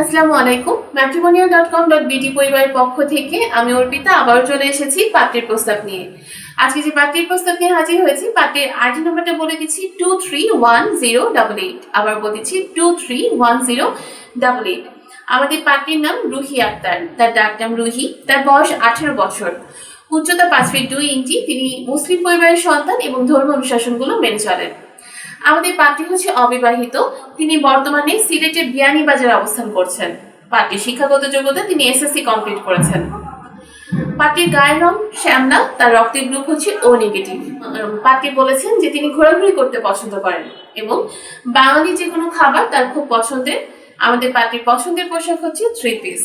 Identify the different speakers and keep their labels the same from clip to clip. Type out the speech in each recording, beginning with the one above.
Speaker 1: আসসালামু আলাইকুম matrimonial dot com dot BD পরিবারের পক্ষ থেকে আমি অর্পিতা, আবারও চলে এসেছি পাত্রের প্রস্তাব নিয়ে। আজকে যে পাত্রের প্রস্তাব নিয়ে হাজির হয়েছি, পাত্রের আইডি নাম্বারটা বলে দিচ্ছি two three one zero double eight আবার বলে দিচ্ছি two three one zero double eight আমাদের পাত্রীর নাম রুহি আক্তার, তার ডাক নাম রুহি, তার বয়স আঠেরো বছর। উচ্চতা পাঁচ ফিট দুই ইঞ্চি, তিনি মুসলিম পরিবারের সন্তান এবং ধর্ম অনুশাসনগুলো মেনে চলেন। আমাদের পাত্রী হচ্ছে অবিবাহিত। তিনি বর্তমানে সিলেটের বিয়ানীবাজারে অবস্থান করছেন। পাত্রীর শিক্ষাগত যোগ্যতা তিনি এসএসসি কমপ্লিট করেছেন। পাত্রীর গায়ের রং শ্যামলা, তার রক্তের গ্রুপ হচ্ছে ও নেগেটিভ। পাত্রী বলেছেন যে তিনি ঘোরাঘুরি করতে পছন্দ করেন এবং বাঙালি যে কোনো খাবার তার খুব পছন্দের, আমাদের পাত্রীর পছন্দের পোশাক হচ্ছে থ্রি পিস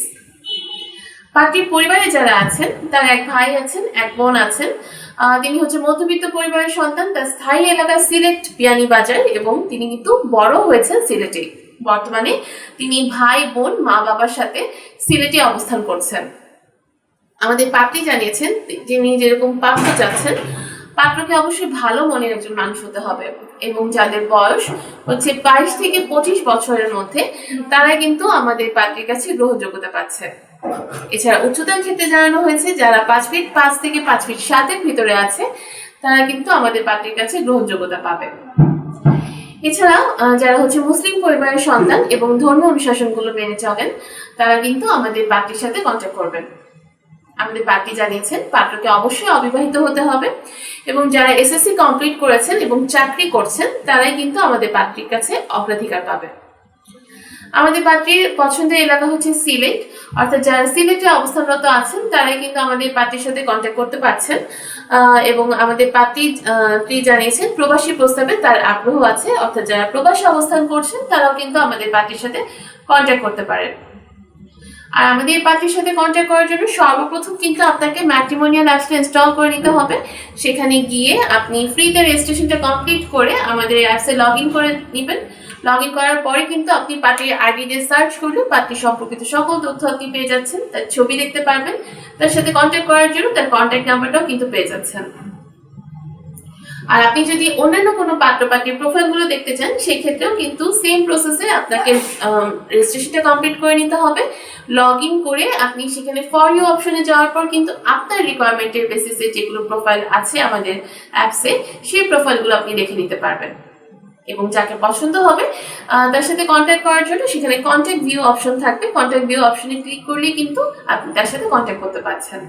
Speaker 1: পাত্রীর পরিবারে যারা আছেন, তার এক ভাই আছেন, এক বোন আছেন। তিনি হচ্ছে মধ্যবিত্ত পরিবারের সন্তান, তার স্থায়ী এলাকা সিলেট বিয়ানী বাজার এবং তিনি কিন্তু বড় হয়েছেন সিলেটে। বর্তমানে তিনি ভাই, বোন, মা বাবার সাথে সিলেটে অবস্থান করছেন। আমাদের পাত্রী জানিয়েছেন যিনি যেরকম পাত্র চাচ্ছেন পাত্রকে অবশ্যই ভালো মনের একজন মানুষ হতে হবে এবং যাদের বয়স হচ্ছে বাইশ থেকে পঁচিশ বছরের মধ্যে তারা কিন্তু আমাদের পাত্রীর কাছে গ্রহণযোগ্যতা পাচ্ছে। এছাড়া উচ্চতার ক্ষেত্রে জানানো হয়েছে যারা পাঁচ ফিট পাঁচ থেকে পাঁচ ফিট সাতের ভিতরে আছে তারা কিন্তু আমাদের পাত্রীর কাছে গ্রহণযোগ্যতা পাবে। এছাড়া আহ, যারা হচ্ছে মুসলিম পরিবারের সন্তান এবং ধর্ম অনুশাসনগুলো মেনে চলেন তারা কিন্তু আমাদের পাত্রীর সাথে কন্ট্যাক্ট করবেন। আমাদের পাত্রী জানিয়েছেন পাত্রকে অবশ্যই অবিবাহিত হতে হবে এবং যারা এসএসসি কমপ্লিট করেছেন এবং চাকরি করছেন তারাই কিন্তু আমাদের পাত্রীর কাছে অগ্রাধিকার পাবে আমাদের পার্টির পছন্দের এলাকা হচ্ছে সিলেট। অর্থাৎ যারা সিলেটে অবস্থানরত আছেন, তারাই কিন্তু আমাদের পার্টির সাথে কন্ট্যাক্ট করতে পারছেন। এবং আমাদের পার্টি জানিয়েছেন, প্রবাসী প্রস্তাবে তার আগ্রহ আছে। অর্থাৎ যারা প্রবাসী অবস্থান করছেন, তারাও কিন্তু আমাদের পার্টির সাথে কন্ট্যাক্ট করতে পারেন। আর আমাদের এই পাত্রীর সাথে কন্ট্যাক্ট করার জন্য সর্বপ্রথম কিন্তু আপনাকে ম্যাট্রিমোনিয়াল অ্যাপসটা ইনস্টল করে নিতে হবে। সেখানে গিয়ে আপনি ফ্রিতে রেজিস্ট্রেশনটা কমপ্লিট করে আমাদের অ্যাপসে লগ ইন করে নেবেন। লগ ইন করার পরে কিন্তু আপনি পাত্রীর আইডি দিয়ে সার্চ করলে পার্টি সম্পর্কিত সকল তথ্য আপনি পেয়ে যাচ্ছেন। তার ছবি দেখতে পারবেন। তার সাথে কন্ট্যাক্ট করার জন্য তার কন্ট্যাক্ট নাম্বারটাও কিন্তু পেয়ে যাচ্ছেন। আর আপনি যদি অন্যান্য কোনো পাত্র পাত্রীর প্রোফাইলগুলো দেখতে চান, সেই ক্ষেত্রেও কিন্তু সেম প্রসেসে আপনাকে রেজিস্ট্রেশনটা কমপ্লিট করে নিতে হবে। লগ ইন করে আপনি সেখানে ফর ইউ অপশনে যাওয়ার পর কিন্তু আপনার রিকোয়ারমেন্টের বেসিসে যেগুলো প্রোফাইল আছে আমাদের অ্যাপসে সেই প্রোফাইলগুলো আপনি দেখে নিতে পারবেন। এবং যাকে পছন্দ হবে তার সাথে কন্ট্যাক্ট করার জন্য সেখানে কন্ট্যাক্ট ভিউ অপশন থাকবে। কন্ট্যাক্ট ভিউ অপশনে ক্লিক করলেই কিন্তু আপনি তার সাথে কন্ট্যাক্ট করতে পারছেন।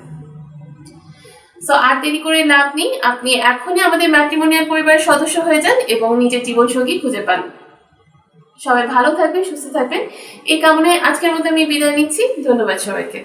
Speaker 1: সো আর দেরি করে লাভ নেই। আপনি এখনই আমাদের ম্যাট্রিমোনিয়াল পরিবারের সদস্য হয়ে যান এবং নিজের জীবনসঙ্গী খুঁজে পান। সবাই ভালো থাকবেন, সুস্থ থাকবেন। এই কামনায় আজকের মতো আমি বিদায় নিচ্ছি। ধন্যবাদ সবাইকে।